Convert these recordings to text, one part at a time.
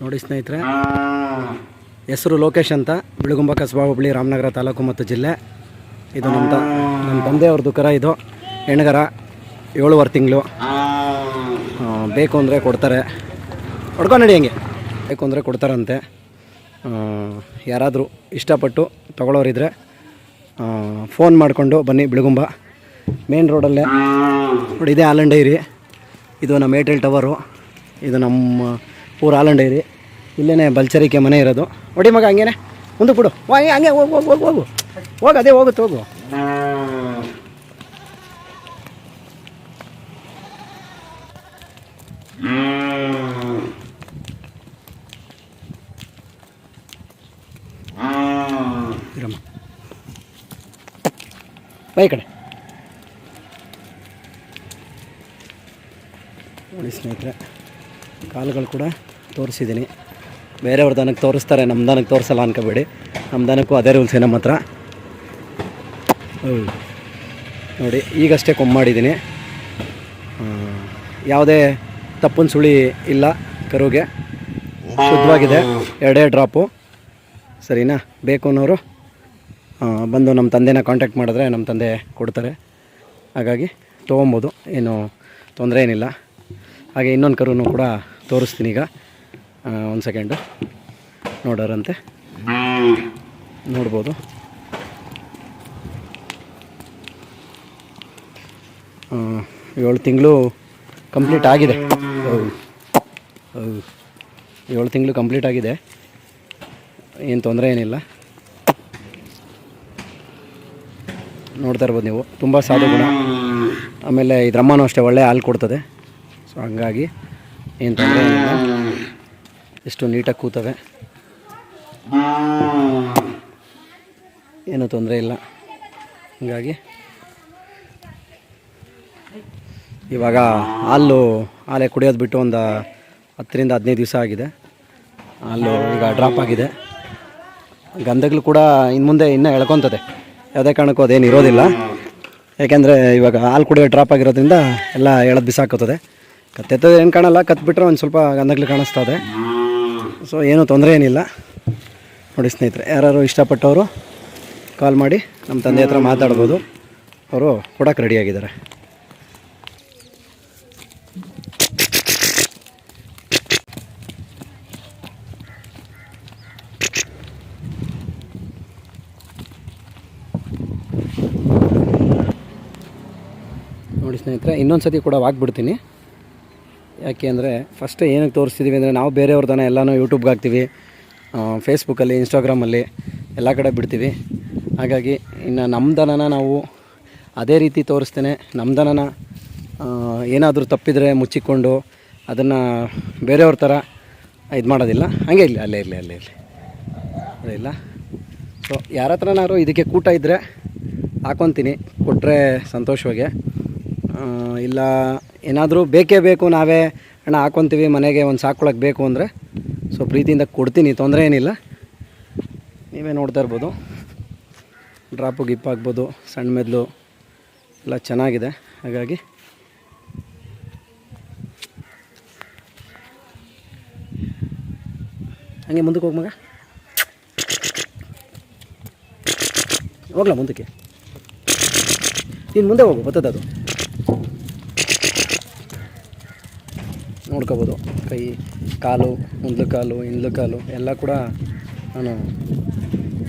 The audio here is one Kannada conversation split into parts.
ನೋಡಿ ಸ್ನೇಹಿತರೆ. ಹೆಸರು ಲೋಕೇಶ್ ಅಂತ. ಬಿಳುಗುಂಬ ಕಸಬಾ ಹುಬ್ಳಿ ರಾಮನಗರ ತಾಲೂಕು ಮತ್ತು ಜಿಲ್ಲೆ. ಇದು ನಮ್ಮ ನಮ್ಮ ತಂದೆಯವ್ರದ್ದು ಕರ ಇದು. ಹೆಣ್ಗರ ಏಳುವರೆ ತಿಂಗಳು. ಬೇಕು ಅಂದರೆ ಕೊಡ್ತಾರೆ. ಹೊಡ್ಕೊಂಡು ನಡಿ ಹಂಗೆ. ಬೇಕು ಅಂದರೆ ಕೊಡ್ತಾರಂತೆ. ಯಾರಾದರೂ ಇಷ್ಟಪಟ್ಟು ತೊಗೊಳೋರಿದ್ರೆ ಫೋನ್ ಮಾಡಿಕೊಂಡು ಬನ್ನಿ ಬಿಳುಗುಂಬ. ಮೇನ್ ರೋಡಲ್ಲೇ. ನೋಡಿ ಇದೇ ಆಲನ್ ಡೈರಿ ಇದು ನಮ್ಮ ಏರ್ಟೆಲ್ ಟವರು. ಇದು ನಮ್ಮ ಊರು ಆಲನ್ ಡೈರಿ ಇಲ್ಲೇ ಬಲ್ಚರಿಕೆ ಮನೆ ಇರೋದು. ಹೊಡಿ ಮಗ, ಹಂಗೇನೆ? ಮುಂದೆ ಬಿಡು ಹಂಗೆ ಹಂಗೆ, ಹೋಗು ಹೋಗು ಹೋಗು ಹೋಗು. ಹೋಗು, ಅದೇ ಹೋಗುತ್ತೆ, ಹೋಗು. ಬೈ ಕಡೆ. ನೋಡಿ ಸ್ನೇಹಿತರೆ, ಕಾಲುಗಳು ಕೂಡ ತೋರಿಸಿದ್ದೀನಿ. ಬೇರೆಯವ್ರ ದನಕ್ಕೆ ತೋರಿಸ್ತಾರೆ, ನಮ್ಮ ದನಕ್ಕೆ ತೋರಿಸಲ್ಲ ಅನ್ಕೋಬೇಡಿ. ನಮ್ಮ ದನಕ್ಕೂ ಅದೇ ರೂಲ್ಸ್ ನಮ್ಮ ಹತ್ರ. ನೋಡಿ, ಈಗಷ್ಟೇ ಮಾಡಿದ್ದೀನಿ. ಯಾವುದೇ ತಪ್ಪನ ಸುಳಿ ಇಲ್ಲ ಕರುಗೆ. ಶುದ್ಧವಾಗಿದೆ. ಎರಡೇ ಡ್ರಾಪು. ಸರಿನಾ? ಬೇಕು ಅನ್ನೋರು ಬಂದು ನಮ್ಮ ತಂದೆನ ಕಾಂಟ್ಯಾಕ್ಟ್ ಮಾಡಿದ್ರೆ ನಮ್ಮ ತಂದೆ ಕೊಡ್ತಾರೆ. ಹಾಗಾಗಿ ತೊಗೊಬೋದು. ಏನು ತೊಂದರೆ ಏನಿಲ್ಲ. ಹಾಗೆ ಇನ್ನೊಂದು ಕರುನು ಕೂಡ ತೋರಿಸ್ತೀನಿ ಈಗ. ಒಂದು ಸೆಕೆಂಡು ನೋಡೋರಂತೆ. ನೋಡ್ಬೋದು. ಏಳು ತಿಂಗಳು ಕಂಪ್ಲೀಟ್ ಆಗಿದೆ. ಏಳು ತಿಂಗಳು ಕಂಪ್ಲೀಟ್ ಆಗಿದೆ. ಏನು ತೊಂದರೆ ಏನಿಲ್ಲ. ನೋಡ್ತಾ ಇರ್ಬೋದು ನೀವು. ತುಂಬ ಸಾಧು ಗುಣ. ಆಮೇಲೆ ಇದ್ರಮ್ಮನೂ ಅಷ್ಟೇ ಒಳ್ಳೆ ಹಾಲು ಕೊಡ್ತದೆ. ಸೊ ಹಂಗಾಗಿ ಏನು ತೊಂದರೆ ಏನಿಲ್ಲ. ಎಷ್ಟು ನೀಟಾಗಿ ಕೂತವೆ. ಏನೂ ತೊಂದರೆ ಇಲ್ಲ. ಹೀಗಾಗಿ ಇವಾಗ ಹಾಲು, ಹಾಲೆ ಕುಡಿಯೋದು ಬಿಟ್ಟು ಒಂದು ಹತ್ತರಿಂದ ಹದಿನೈದು ದಿವಸ ಆಗಿದೆ. ಹಾಲು ಈಗ ಡ್ರಾಪ್ ಆಗಿದೆ. ಗಂಧಗಳು ಕೂಡ ಇನ್ನು ಮುಂದೆ ಇನ್ನೂ ಎಳ್ಕೊತದೆ. ಯಾವುದೇ ಕಾರಣಕ್ಕೂ ಅದೇನು ಇರೋದಿಲ್ಲ. ಯಾಕೆಂದರೆ ಇವಾಗ ಹಾಲು ಕುಡಿಯೋ ಡ್ರಾಪ್ ಆಗಿರೋದ್ರಿಂದ ಎಲ್ಲ ಎಳೆದು ಬಿಸಾಕೋತದೆ ಕತ್ತೆತ್ತದ ಏನು ಕಾಣಲ್ಲ, ಕತ್ಬಿಟ್ರೆ ಒಂದು ಸ್ವಲ್ಪ ಗಂಧಗಳು ಕಾಣಿಸ್ತದೆ ಸೊ ಏನೂ ತೊಂದರೆ ಏನಿಲ್ಲ. ನೋಡಿ ಸ್ನೇಹಿತರೆ ಯಾರು ಇಷ್ಟಪಟ್ಟವರು ಕಾಲ್ ಮಾಡಿ ನಮ್ಮ ತಂದೆ ಹತ್ರ ಮಾತಾಡ್ಬೋದು. ಅವರು ಕೊಡೋಕೆ ರೆಡಿಯಾಗಿದ್ದಾರೆ ನೋಡಿ ಸ್ನೇಹಿತರೆ ಇನ್ನೊಂದು ಸತಿ ಕೂಡ ಹಾಕ್ಬಿಡ್ತೀನಿ ಯಾಕೆ ಅಂದರೆ ಫಸ್ಟ್ ಏನಕ್ಕೆ ತೋರಿಸ್ತಿದ್ದೀವಿ ಅಂದರೆ ನಾವು ಬೇರೆಯವ್ರ ದನ ಎಲ್ಲನೂ ಯೂಟ್ಯೂಬ್ಗೆ ಹಾಕ್ತೀವಿ ಫೇಸ್ಬುಕ್ಕಲ್ಲಿ ಇನ್ಸ್ಟಾಗ್ರಾಮಲ್ಲಿ ಎಲ್ಲ ಕಡೆ ಬಿಡ್ತೀವಿ. ಹಾಗಾಗಿ ಇನ್ನು ನಮ್ಮ ದನನ ನಾವು ಅದೇ ರೀತಿ ತೋರಿಸ್ತೇನೆ. ನಮ್ಮ ದನನ ಏನಾದರೂ ತಪ್ಪಿದರೆ ಮುಚ್ಚಿಕೊಂಡು ಅದನ್ನು ಬೇರೆಯವ್ರ ಥರ ಇದು ಮಾಡೋದಿಲ್ಲ. ಹಾಗೆ ಇಲ್ಲ ಅಲ್ಲೇ ಇರಲಿ ಅಲ್ಲೇ ಇರಲಿ. ಅದೇ ಇಲ್ಲ. ಸೊ ಯಾರ ಹತ್ರನಾದ್ರು ಇದಕ್ಕೆ ಕೂಟ ಇದ್ದರೆ ಹಾಕೊತೀನಿ. ಕೊಟ್ಟರೆ ಸಂತೋಷವಾಗಿ. ಇಲ್ಲ, ಏನಾದರೂ ಬೇಕೇ ಬೇಕು, ನಾವೇ ಅಣ್ಣ ಹಾಕೊತೀವಿ, ಮನೆಗೆ ಒಂದು ಸಾಕೊಳಕ್ಕೆ ಬೇಕು ಅಂದರೆ. ಸೊ ಪ್ರೀತಿಯಿಂದ ಕೊಡ್ತೀನಿ, ತೊಂದರೆ ಏನಿಲ್ಲ. ನೀವೇ ನೋಡ್ತಾ ಇರ್ಬೋದು. ಡ್ರಾಪು ಗಿಪ್ ಆಗ್ಬೋದು, ಸಣ್ಣ ಮೆದ್ಲು ಎಲ್ಲ ಚೆನ್ನಾಗಿದೆ. ಹಾಗಾಗಿ ಹಂಗೆ ಮುಂದಕ್ಕೆ ಹೋಗಿ ಮಗ. ಹೋಗ್ಲಾ ಮುಂದಕ್ಕೆ? ನೀನು ಮುಂದೆ ಹೋಗು ಬರ್ತದೆ ನೋಡ್ಕೋಬೋದು. ಕೈ, ಕಾಲು, ಮುಂದ್ಲು ಕಾಲು, ಹಿಂದ್ಲು ಕಾಲು ಎಲ್ಲ ಕೂಡ ನಾನು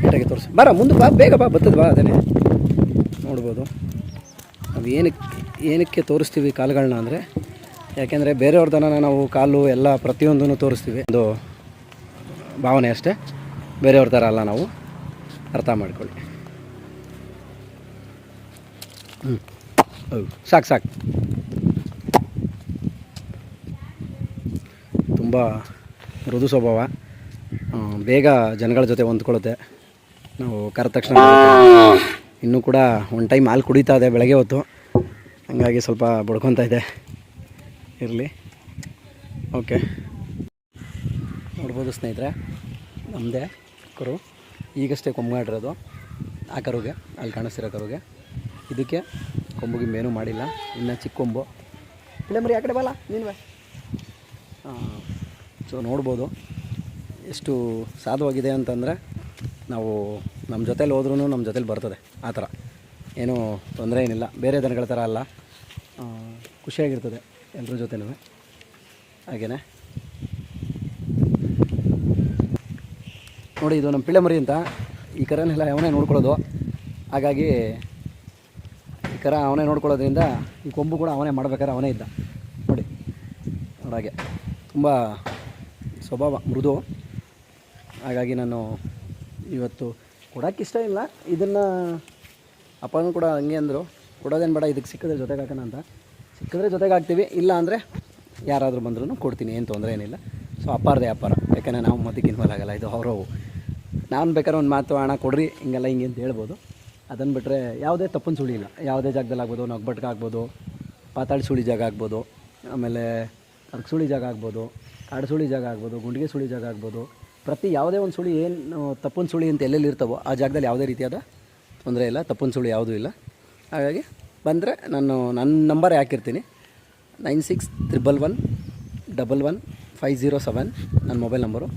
ನೀಟಾಗಿ ತೋರಿಸಿ ಬರ, ಮುಂದೆ ಬಾ, ಬೇಗ ಬಾ ಬರ್ತದೆ ಬಾ ಅದೇ ನೋಡ್ಬೋದು. ಅದು ಏನಕ್ಕೆ ಏನಕ್ಕೆ ತೋರಿಸ್ತೀವಿ ಕಾಲುಗಳನ್ನ ಅಂದರೆ, ಯಾಕೆಂದರೆ ಬೇರೆಯವ್ರ ದನ ನಾವು ಕಾಲು ಎಲ್ಲ ಪ್ರತಿಯೊಂದನ್ನು ತೋರಿಸ್ತೀವಿ. ಒಂದು ಭಾವನೆ ಅಷ್ಟೇ. ಬೇರೆಯವ್ರ ಥರ ಅಲ್ಲ ನಾವು. ಅರ್ಥ ಮಾಡ್ಕೊಳ್ಳಿ. ಹ್ಞೂ ಸಾಕು ಸಾಕು. ತುಂಬ ಮೃದು ಸ್ವಭಾವ. ಬೇಗ ಜನಗಳ ಜೊತೆ ಹೊಂದ್ಕೊಳ್ಳುತ್ತೆ. ನಾವು ಕರೆದ ತಕ್ಷಣ. ಇನ್ನೂ ಕೂಡ ಒನ್ ಟೈಮ್ ಹಾಲು ಕುಡಿತಾ ಇದೆ ಬೆಳಗ್ಗೆ ಹೊತ್ತು. ಹಂಗಾಗಿ ಸ್ವಲ್ಪ ಬಡ್ಕೊತಾ ಇದೆ. ಇರಲಿ. ಓಕೆ. ನೋಡ್ಬೋದು ಸ್ನೇಹಿತರೆ ನಮ್ಮದೇ ಕರು. ಈಗಷ್ಟೇ ಕೊಂಬಾಡಿರೋದು ಆ ಕರುಗೆ ಅಲ್ಲಿ ಕಾಣಿಸ್ತಿರೋ ಕರುಗೆ. ಇದಕ್ಕೆ ಕೊಂಬುಗೆ ಮೇನೂ ಮಾಡಿಲ್ಲ. ಇನ್ನು ಚಿಕ್ಕ ಕೊಂಬು. ಇಲ್ಲ ಮರಿ ಆ ಕಡೆ ಬಲ್ಲ ನೀನು ಬಾ. ಸೊ ನೋಡ್ಬೋದು ಎಷ್ಟು ಸಾಧುವಾಗಿದೆ ಅಂತಂದರೆ ನಾವು ನಮ್ಮ ಜೊತೇಲಿ ಹೋದ್ರೂ ನಮ್ಮ ಜೊತೇಲಿ ಬರ್ತದೆ, ಆ ಥರ. ಏನೂ ತೊಂದರೆ ಏನಿಲ್ಲ. ಬೇರೆ ದನಗಳ ಥರ ಅಲ್ಲ. ಖುಷಿಯಾಗಿರ್ತದೆ ಎಲ್ಲರ ಜೊತೆನೂ. ಹಾಗೆಯೇ ನೋಡಿ, ಇದು ನಮ್ಮ ಪಿಳ್ಳೆ ಮರಿ ಅಂತ. ಈ ಕರನೆಲ್ಲ ಅವನೇ ನೋಡ್ಕೊಳ್ಳೋದು. ಹಾಗಾಗಿ ಈ ಕರ ಅವನೇ ನೋಡ್ಕೊಳ್ಳೋದ್ರಿಂದ ಈ ಕೊಂಬು ಕೂಡ ಅವನೇ ಮಾಡ್ಬೇಕಾದ್ರೆ ಅವನೇ ಇದ್ದ. ನೋಡಿ ನೋಡಾಗೆ ತುಂಬ ಸ್ವಭಾವ, ಮೃದು. ಹಾಗಾಗಿ ನಾನು ಇವತ್ತು ಕೊಡೋಕ್ಕೆ ಇಷ್ಟ ಇಲ್ಲ. ಇದನ್ನು ಅಪ್ಪನೂ ಕೂಡ ಹಂಗೆ ಅಂದರು. ಕೊಡೋದೇನು ಬೇಡ, ಇದಕ್ಕೆ ಸಿಕ್ಕಿದ್ರೆ ಜೊತೆಗೆ ಹಾಕೋಣ ಅಂತ. ಸಿಕ್ಕಿದ್ರೆ ಜೊತೆಗೆ ಹಾಕ್ತೀವಿ. ಇಲ್ಲ ಅಂದರೆ ಯಾರಾದರೂ ಬಂದ್ರೂ ಕೊಡ್ತೀನಿ, ಏನು ತೊಂದರೆ ಏನಿಲ್ಲ. ಸೊ, ಅಪ್ಪಾರದೆ ಅಪ್ಪಾರ. ಯಾಕಂದರೆ ನಾವು ಮದಕ್ಕೆ ಇನ್ವಾಲ್ ಆಗಲ್ಲ. ಇದು ಅವರು ನಾನು ಬೇಕಾದ್ರೆ ಒಂದು ಮಾತು ಹಣ ಕೊಡ್ರಿ. ಹಿಂಗೆಲ್ಲ ಹಿಂಗೆ ಅಂತ ಹೇಳ್ಬೋದು. ಅದನ್ನು ಬಿಟ್ಟರೆ ಯಾವುದೇ ತಪ್ಪನ್ನು ಸುಳಿ ಇಲ್ಲ ಯಾವುದೇ ಜಾಗದಲ್ಲಿ ಆಗ್ಬೋದು ನಗ್ಬಟ್ಗೆ ಆಗ್ಬೋದು, ಪಾತಾಳಿ ಸುಳಿ ಜಾಗ ಆಗ್ಬೋದು, ಆಮೇಲೆ ಅರ್ಕ ಸುಳಿ ಜಾಗ ಆಗ್ಬೋದು. ಕಾಡು ಸುಳಿ ಜಾಗ ಆಗ್ಬೋದು, ಗುಂಡಿಗೆ ಸುಳಿ ಜಾಗ ಆಗ್ಬೋದು, ಪ್ರತಿ ಯಾವುದೇ ಒಂದು ಸುಳಿ ಏನು ತಪ್ಪನ ಸುಳಿ ಅಂತ ಎಲ್ಲೆಲ್ಲಿ ಇರ್ತವೋ ಆ ಜಾಗದಲ್ಲಿ ಯಾವುದೇ ರೀತಿಯಾದ ತೊಂದರೆ ಇಲ್ಲ ತಪ್ಪನ ಸುಳಿ ಯಾವುದೂ ಇಲ್ಲ. ಹಾಗಾಗಿ ಬಂದರೆ ನಾನು, ನನ್ನ ನಂಬರ್ ಹಾಕಿರ್ತೀನಿ. Nine six triple one double one five zero seven ನನ್ನ ಮೊಬೈಲ್ ನಂಬರು.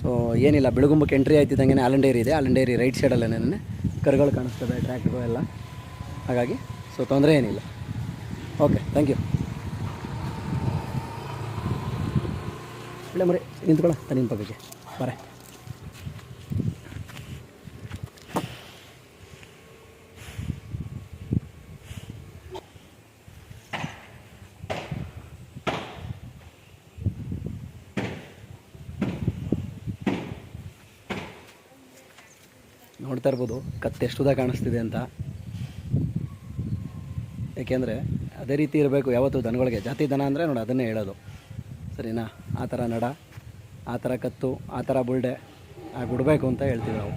ಸೊ, ಏನಿಲ್ಲ, ಬೆಳಗುಂಬಕ್ಕೆ ಎಂಟ್ರಿ ಆಯ್ತಿದ್ದಂಗೆ ಆಲಂಡೇರಿ ಇದೆ. ಆಲಂಡೇರಿ ಡೈರಿ ರೈಟ್ ಸೈಡಲ್ಲೇ ನೆನೆ ಕರ್ಗಳು ಕಾಣಿಸ್ತದೆ ಟ್ರ್ಯಾಕ್ಟ್ರು ಎಲ್ಲ ಹಾಗಾಗಿ, ಸೊ, ತೊಂದರೆ ಏನಿಲ್ಲ. ಓಕೆ ಥ್ಯಾಂಕ್ ಯು ಒಳ್ಳೆ ಮರಿ, ನಿಂತ್ಕೊಳ್ಳ ತನ್ನ ಪಕ್ಕಕ್ಕೆ. ಬರ. ನೋಡ್ತಾ ಇರ್ಬೋದು, ಕತ್ತೆ ಎಷ್ಟು ಉದ್ದ ಕಾಣಿಸ್ತಿದೆ ಅಂತ. ಏಕೆಂದರೆ ಅದೇ ರೀತಿ ಇರಬೇಕು ಯಾವತ್ತು ದನಗಳಿಗೆ. ಜಾತಿ ದನ ಅಂದರೆ ನೋಡಿ, ಅದನ್ನೇ ಹೇಳೋದು. ಸರಿನಾ? ಆ ಥರ ನಡ ಆ ಥರ ಕತ್ತು ಆ ಥರ ಬುಲ್ಡೆ ಆಗಿ ಬಿಡಬೇಕು ಅಂತ ಹೇಳ್ತೀವಿ ನಾವು.